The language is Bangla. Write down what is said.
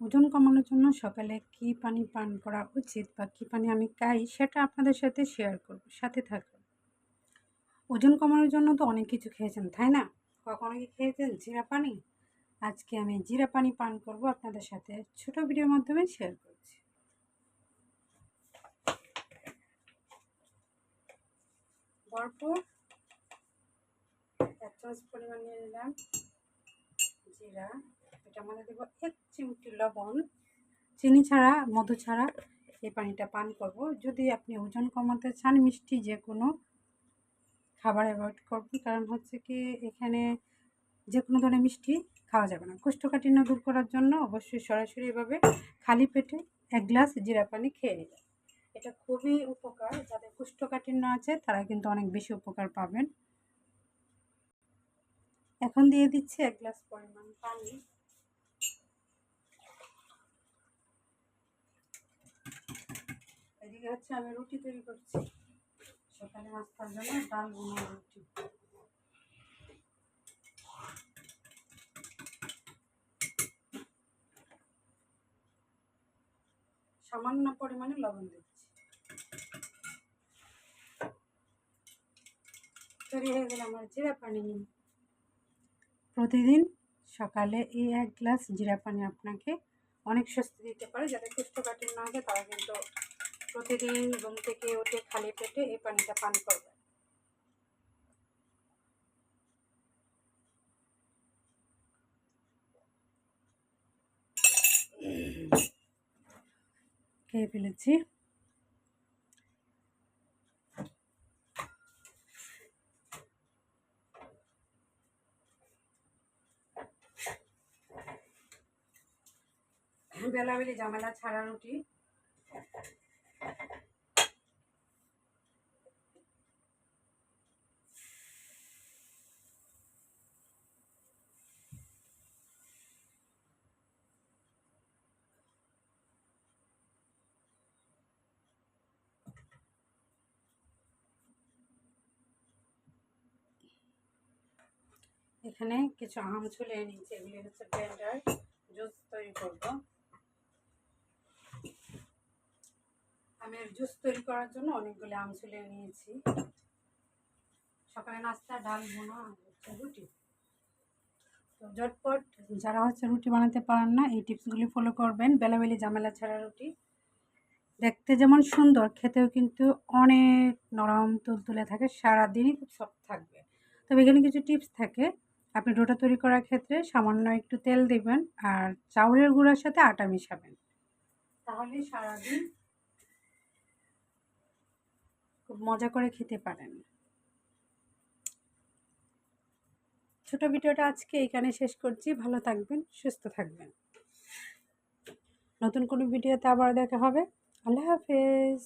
ওজন কমানোর জন্য সকালে কি পানি পান করা উচিত বা কী পানি আমি খাই সেটা আপনাদের সাথে শেয়ার করব, সাথে থাকুন। ওজন কমানোর জন্য তো অনেক কিছু খেয়েছেন, তাই না? কখনো কি খেয়েছেন জিরা পানি? আজকে আমি জিরা পানি পান করব আপনাদের সাথে ছোট ভিডিওর মাধ্যমে শেয়ার করছি। ভরপুর এক চামচ পরিমাণ নিয়ে নিলাম জিরা। এটার মধ্যে দেবো এক চিমটি লবণ। চিনি ছাড়া, মধু ছাড়া এই পানিটা পান করব। যদি আপনি ওজন কমাতে চান, মিষ্টি যে কোনো খাবার অ্যাভয়েড করবেন। কারণ হচ্ছে কি, এখানে যে কোনো ধরনের মিষ্টি খাওয়া যাবে না। কোষ্ঠকাঠিন্য দূর করার জন্য অবশ্যই সরাসরি এভাবে খালি পেটে এক গ্লাস জিরা পানি খেয়ে নেবেন। এটা খুবই উপকার। যাদের কোষ্ঠকাঠিন্য আছে, তারা কিন্তু অনেক বেশি উপকার পাবেন। এখন দিয়ে দিচ্ছি এক গ্লাস পরিমাণ পানি। এদিকে হচ্ছে আমি রুটি তৈরি করছি। সকালে নাস্তার জন্য ডাল রুটি। সামান্য পরিমাণে লবণ দিচ্ছি। তৈরি হয়ে গেল আমার জিরা পানি। প্রতিদিন সকালে এই এক গ্লাস জিরা পানি আপনাকে অনেক স্বস্তি দিতে পারে। যাদের কোষ্ঠকাঠিন্য আছে তারা কিন্তু প্রতিদিন ঘুম থেকে উঠে খালি পেটে এই পানিটা পান করবে খেয়ে ফেলেছি। বেলাবেলি ঝামেলা ছাড়া রুটি। এখানে কিছু আম ছুলে নিয়েছি, এগুলি হচ্ছে ব্লেন্ডার, জুস তৈরি করব। আমের জুস তৈরি করার জন্য অনেকগুলো আম ছুলে নিয়েছি। সকালে নাস্তা, ডাল বোনা হচ্ছে রুটি। তো ঝটপট যারা হচ্ছে রুটি বানাতে পারেন না, এই টিপসগুলি ফলো করবেন। বেলাবেলি ঝামেলা ছাড়া রুটি দেখতে যেমন সুন্দর, খেতেও কিন্তু অনেক নরম, তুলতুলে থাকে, সারাদিনই খুব সফট থাকবে। তবে এখানে কিছু টিপস থাকে। আপনি ডোটা তৈরি করার ক্ষেত্রে সামান্য একটু তেল দেবেন আর চাউলের গুঁড়ার সাথে আটা মিশাবেন। তাহলে সারাদিন খুব মজা করে খেতে পারেন। ছোট ভিডিওটা আজকে এখানে শেষ করছি। ভালো থাকবেন, সুস্থ থাকবেন। নতুন কোনো ভিডিওতে আবার দেখা হবে। আল্লাহ হাফেজ।